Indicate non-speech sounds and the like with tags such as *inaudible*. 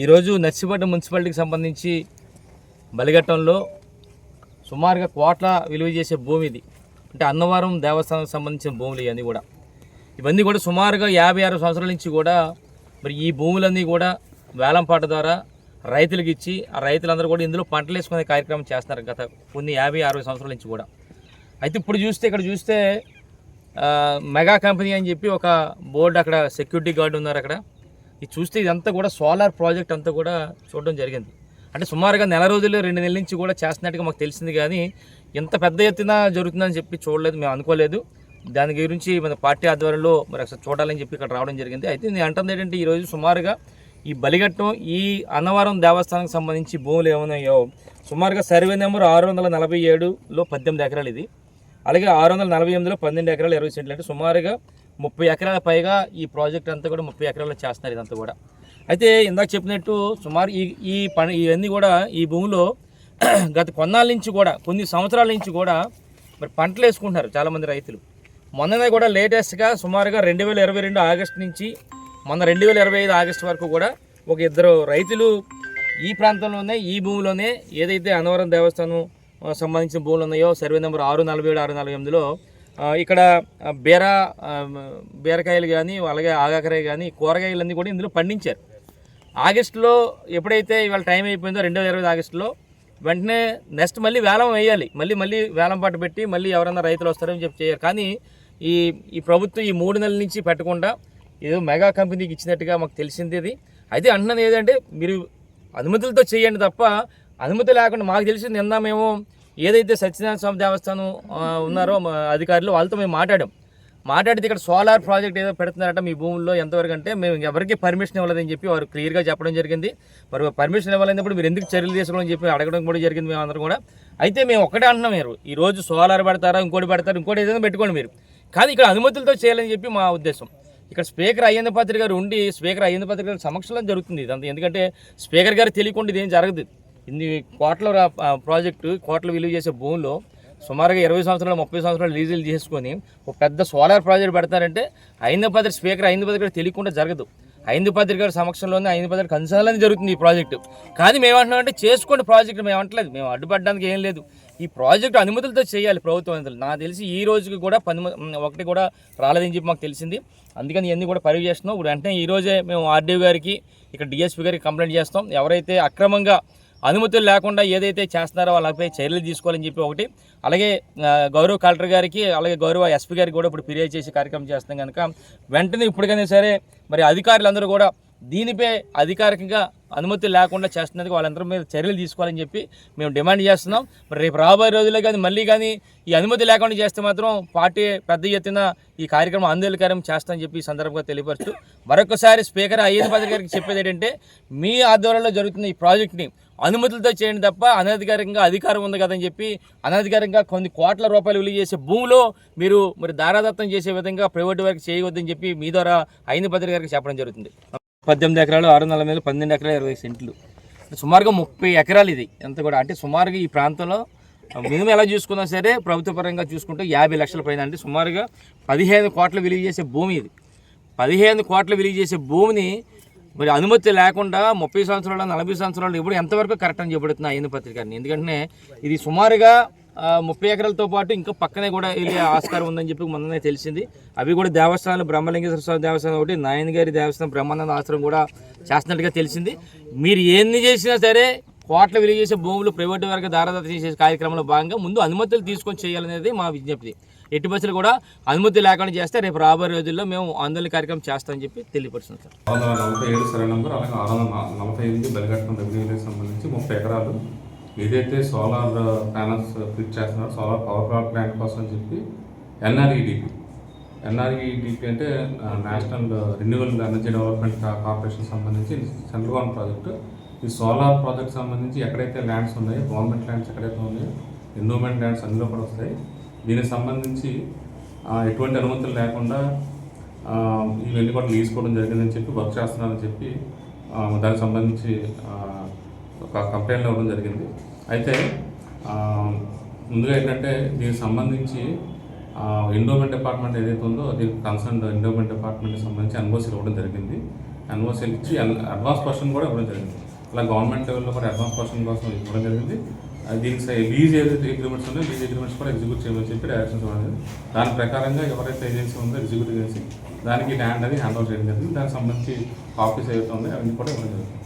ఈరోజు నర్సిపట్నం మున్సిపాలిటీకి సంబంధించి బలిఘట్టంలో సుమారుగా కోట్ల విలువ చేసే భూమి ఇది. అంటే అన్నవరం దేవస్థానానికి సంబంధించిన భూములు ఇవన్నీ కూడా. ఇవన్నీ కూడా సుమారుగా యాభై ఆరు సంవత్సరాల నుంచి కూడా మరి ఈ భూములన్నీ కూడా వేలంపాట ద్వారా రైతులకు ఇచ్చి ఆ రైతులందరూ కూడా ఇందులో పంటలు వేసుకునే కార్యక్రమం చేస్తున్నారు గత కొన్ని యాభై అరవై సంవత్సరాల నుంచి కూడా. అయితే ఇప్పుడు చూస్తే ఇక్కడ చూస్తే మెగా కంపెనీ అని చెప్పి ఒక బోర్డు అక్కడ సెక్యూరిటీ గార్డు ఉన్నారు అక్కడ. ఇది చూస్తే ఇదంతా కూడా సోలార్ ప్రాజెక్ట్ అంతా కూడా చూడడం జరిగింది. అంటే సుమారుగా నెల రోజులు రెండు నెలల నుంచి కూడా చేస్తున్నట్టుగా మాకు తెలిసింది కానీ ఎంత పెద్ద ఎత్తున జరుగుతుందని చెప్పి చూడలేదు మేము అనుకోలేదు. దాని గురించి మన పార్టీ ఆధ్వర్యంలో మరి అసలు చూడాలని చెప్పి ఇక్కడ రావడం జరిగింది. అయితే నేను అంటుంది ఏంటంటే ఈరోజు సుమారుగా ఈ బలిఘట్టం ఈ అన్నవరం దేవస్థానానికి సంబంధించి భూములు ఏమున్నాయో సుమారుగా సర్వే నెంబర్ ఆరు వందల నలభై ఏడులో పద్దెనిమిది ఎకరాలు ఇది. అలాగే ఆరు వందల నలభై ఎనిమిదిలో పన్నెండు ఎకరాలు ఇరవై సెంట్లు. అంటే సుమారుగా ముప్పై ఎకరాల పైగా ఈ ప్రాజెక్ట్ అంతా కూడా ముప్పై ఎకరాలు చేస్తున్నారు ఇదంతా కూడా. అయితే ఇందాక చెప్పినట్టు సుమారు ఈ ఈ పని ఇవన్నీ కూడా ఈ భూమిలో *clears throat* గత కొన్నాళ్ళ నుంచి కూడా కొన్ని సంవత్సరాల నుంచి కూడా మరి పంటలు వేసుకుంటున్నారు చాలామంది రైతులు. మొన్ననే కూడా లేటెస్ట్గా సుమారుగా రెండు వేల ఇరవై రెండు ఆగస్టు నుంచి మొన్న రెండు వేల ఇరవై ఐదు ఆగస్టు వరకు కూడా ఒక ఇద్దరు రైతులు ఈ ప్రాంతంలోనే ఈ భూమిలోనే ఏదైతే అనవరం దేవస్థానం సంబంధించిన భూములు ఉన్నాయో సర్వే నెంబర్ ఆరు నలభై ఏడు ఆరు నలభై ఎనిమిదిలో ఇక్కడ బీర బీరకాయలు కానీ అలాగే ఆగాకరాయి కానీ కూరగాయలన్నీ కూడా ఇందులో పండించారు. ఆగస్టులో ఎప్పుడైతే ఇవాళ టైం అయిపోయిందో రెండు వేల ఇరవై ఆగస్టులో వెంటనే నెక్స్ట్ మళ్ళీ వేలం వేయాలి. మళ్ళీ మళ్ళీ వేలం పాట పెట్టి మళ్ళీ ఎవరైనా రైతులు వస్తారని చెప్పి చేయరు. కానీ ఈ ఈ ప్రభుత్వం ఈ మూడు నెలల నుంచి పెట్టకుండా ఏదో మెగా కంపెనీకి ఇచ్చినట్టుగా మాకు తెలిసింది ఇది అయితే అంటున్నది ఏదంటే మీరు అనుమతులతో చేయండి తప్ప అనుమతి లేకుండా మాకు తెలిసి నిన్న మేము ఏదైతే సత్యనారాయణ స్వామి దేవస్థానం ఉన్నారో మా అధికారులు వాళ్ళతో మేము మాట్లాడాం. మాట్లాడితే ఇక్కడ సోలార్ ప్రాజెక్ట్ ఏదో పెడుతున్నారట మీ భూముల్లో ఎంతవరకు అంటే మేము ఎవరికి పర్మిషన్ ఇవ్వలేదని చెప్పి వారు క్లియర్గా చెప్పడం జరిగింది. మరి పర్మిషన్ ఇవ్వలేనప్పుడు మీరు ఎందుకు చర్యలు తీసుకోవాలని చెప్పి అడగడం కూడా జరిగింది మేము అందరం కూడా. అయితే మేము ఒకటే అంటున్నాం మీరు ఈ రోజు సోలార్ పెడతారా ఇంకోటి పెడతారు ఇంకోటి ఏదైనా పెట్టుకోండి మీరు. కానీ ఇక్కడ అనుమతులతో చేయాలని చెప్పి మా ఉద్దేశం. ఇక్కడ స్పీకర్ అయ్యేంద్ర పాత్రి గారు ఉండి స్పీకర్ అయ్యేంద్ర పాత్రి గారి సమక్షంలో జరుగుతుంది ఇదంతా. ఎందుకంటే స్పీకర్ గారు తెలియకుండా ఇదేం జరగదు. ఇన్ని కోట్ల ప్రాజెక్టు కోట్ల విలువ చేసే భూమిలో సుమారుగా ఇరవై సంవత్సరాలు ముప్పై సంవత్సరాలు లీజులు చేసుకొని ఒక పెద్ద సోలార్ ప్రాజెక్ట్ పెడతారంటే ఐదు పత్రిక స్పీకర్ ఐదు పత్రిక తెలియకుండా జరగదు. ఐదు పత్రిక సమక్షంలోనే ఐదు పత్రిక కన్సల్ని జరుగుతుంది ఈ ప్రాజెక్టు కానీ మేమంటున్నామంటే చేసుకోండి ప్రాజెక్ట్ మేము అంటలేదు మేము అడ్డుపడడానికి ఏం లేదు. ఈ ప్రాజెక్టు అనుమతులతో చేయాలి ప్రభుత్వం అనుమతులు నాకు తెలిసి ఈ రోజుకి కూడా పని ఒకటి కూడా రాలేదని చెప్పి మాకు తెలిసింది. అందుకని ఇవన్నీ కూడా పరివి చేస్తున్నాం. ఇప్పుడు వెంటనే ఈ రోజే మేము ఆర్డీఓ గారికి ఇక్కడ డిఎస్పీ గారికి కంప్లైంట్ చేస్తాం. ఎవరైతే అక్రమంగా అనుమతులు లేకుండా ఏదైతే చేస్తున్నారో వాళ్ళపై చర్యలు తీసుకోవాలని చెప్పి ఒకటి. అలాగే గౌరవ కలెక్టర్ గారికి అలాగే గౌరవ ఎస్పీ గారికి కూడా ఇప్పుడు ఫిర్యాదు చేసి కార్యక్రమం చేస్తాం కనుక వెంటనే ఇప్పటికైనా సరే మరి అధికారులందరూ కూడా దీనిపై అధికారికంగా అనుమతి లేకుండా చేస్తున్నందుకు వాళ్ళందరి మీద చర్యలు తీసుకోవాలని చెప్పి మేము డిమాండ్ చేస్తున్నాం. మరి రేపు రాబోయే రోజుల్లో కానీ మళ్ళీ కానీ ఈ అనుమతి లేకుండా చేస్తే మాత్రం పార్టీ పెద్ద ఎత్తున ఈ కార్యక్రమం ఆందోళనకరం చేస్తామని చెప్పి ఈ సందర్భంగా తెలియపరుస్తూ మరొకసారి స్పీకర్ అయ్యేది పదవి గారికి చెప్పేది ఏంటంటే మీ ఆధ్వర్యంలో జరుగుతున్న ఈ ప్రాజెక్ట్ని అనుమతులతో చేయండి తప్ప అనధికారికంగా అధికారం ఉంది కదని చెప్పి అనధికారికంగా కొన్ని కోట్ల రూపాయలు విలువ చేసే భూమిలో మీరు మరి దారాదత్తం చేసే విధంగా ప్రైవేట్ వారికి చేయవద్దని చెప్పి మీ ద్వారా ఐదు పత్రిక గారికి చెప్పడం జరుగుతుంది. పద్దెనిమిది ఎకరాలు ఆరు వందల మీద పన్నెండు ఎకరాలు ఇరవై సెంట్లు. సుమారుగా ముప్పై ఎకరాలు ఇది. ఎంత కూడా అంటే సుమారుగా ఈ ప్రాంతంలో మినిమం ఎలా చూసుకున్నా సరే ప్రభుత్వ పరంగా చూసుకుంటే యాభై లక్షల పైన అంటే సుమారుగా పదిహేను కోట్ల విలువ చేసే భూమి ఇది. పదిహేను కోట్ల విలువ చేసే భూమిని మరి అనుమతి లేకుండా ముప్పై సంవత్సరాలు నలభై సంవత్సరాలు ఇప్పుడు ఎంతవరకు కరెక్ట్ అని చెప్పబడుతుంది ఆయన పత్రికని ఎందుకంటే ఇది సుమారుగా ముప్పై ఎకరాలతో పాటు ఇంకా పక్కనే కూడా వెళ్ళే ఆస్కారం ఉందని చెప్పి మొన్ననే తెలిసింది. అవి కూడా దేవస్థానాలు బ్రహ్మలింగేశ్వర స్వామి దేవస్థానం ఒకటి నాయన గారి దేవస్థానం బ్రహ్మానంద ఆశ్రమం కూడా చేస్తున్నట్టుగా తెలిసింది. మీరు ఎన్ని చేసినా సరే కోట్ల విలువ చేసే భూములు ప్రైవేటు వరకు దారదత్త చేసే కార్యక్రమంలో భాగంగా ముందు అనుమతులు తీసుకొని చేయాలనేది మా విజ్ఞప్తి. ఎట్టి బస్సులు కూడా అనుమతి లేకుండా చేస్తే రేపు రాబోయే రోజుల్లో మేము ఆందోళన కార్యక్రమం చేస్తామని చెప్పి తెలియపరుస్తున్నాం సార్. ఆరు వందల నలభై ఏడు సరే నంబర్ అలాగే ఆరు వందల నలభై ఎనిమిది బలిఘట్టం రెవెన్యూకి సంబంధించి ముప్పై ఎకరాలు ఏదైతే సోలార్ ప్యానల్స్ ఫిట్ చేస్తున్నారో సోలార్ పవర్ ప్లాంట్ కోసం అని చెప్పి ఎన్ఆర్ఈడిపి ఎన్ఆర్ఈడిపి అంటే national renewal energy development corporation సంబంధించి సెంట్రల్ గవర్నమెంట్ ప్రాజెక్టు ఈ సోలార్ ప్రాజెక్ట్ సంబంధించి ఎక్కడైతే ల్యాండ్స్ ఉన్నాయో గవర్నమెంట్ ల్యాండ్స్ ఎక్కడైతే ఉన్నాయో ఎండోమెంట్ ల్యాండ్స్ అందులో కూడా వస్తాయి. దీనికి సంబంధించి ఎటువంటి అనుమతులు లేకుండా ఇవన్నీ కూడా తీసుకోవడం జరిగిందని చెప్పి వర్క్ చేస్తున్నారని చెప్పి దానికి సంబంధించి ఒక కంప్లైంట్లో ఇవ్వడం జరిగింది. అయితే ముందుగా ఏంటంటే దీనికి సంబంధించి ఎండోమెంట్ డిపార్ట్మెంట్ ఏదైతే ఉందో దీనికి కన్సర్న్ ఎండోమెంట్ డిపార్ట్మెంట్కి సంబంధించి ఎన్ఓసీలు ఇవ్వడం జరిగింది. ఎన్ఓసీలు ఇచ్చి అడ్వాన్స్ పర్సన్ కూడా ఇవ్వడం జరిగింది. అలా గవర్నమెంట్ లెవెల్లో కూడా అడ్వాన్స్ పర్సన్ కోసం ఇవ్వడం జరిగింది. దీనికి లీజ్ ఏదైతే అగ్రిమెంట్స్ ఉన్నాయో లీజ్ అగ్రిమెంట్స్ కూడా ఎగ్జిక్యూట్ చేయమని చెప్పి డైరెక్షన్స్ ఇవ్వడం జరిగింది. దాని ప్రకారంగా ఎవరైతే ఏజెన్సీ ఉందో ఎగ్జిక్యూటివ్ ఏజెన్సీ దానికి ల్యాండ్ అది హ్యాండ్ ఓవర్ చేయడం జరిగింది. దానికి సంబంధించి ఆఫీస్ ఏదైతే ఉందో అవన్నీ కూడా ఇవ్వడం జరిగింది.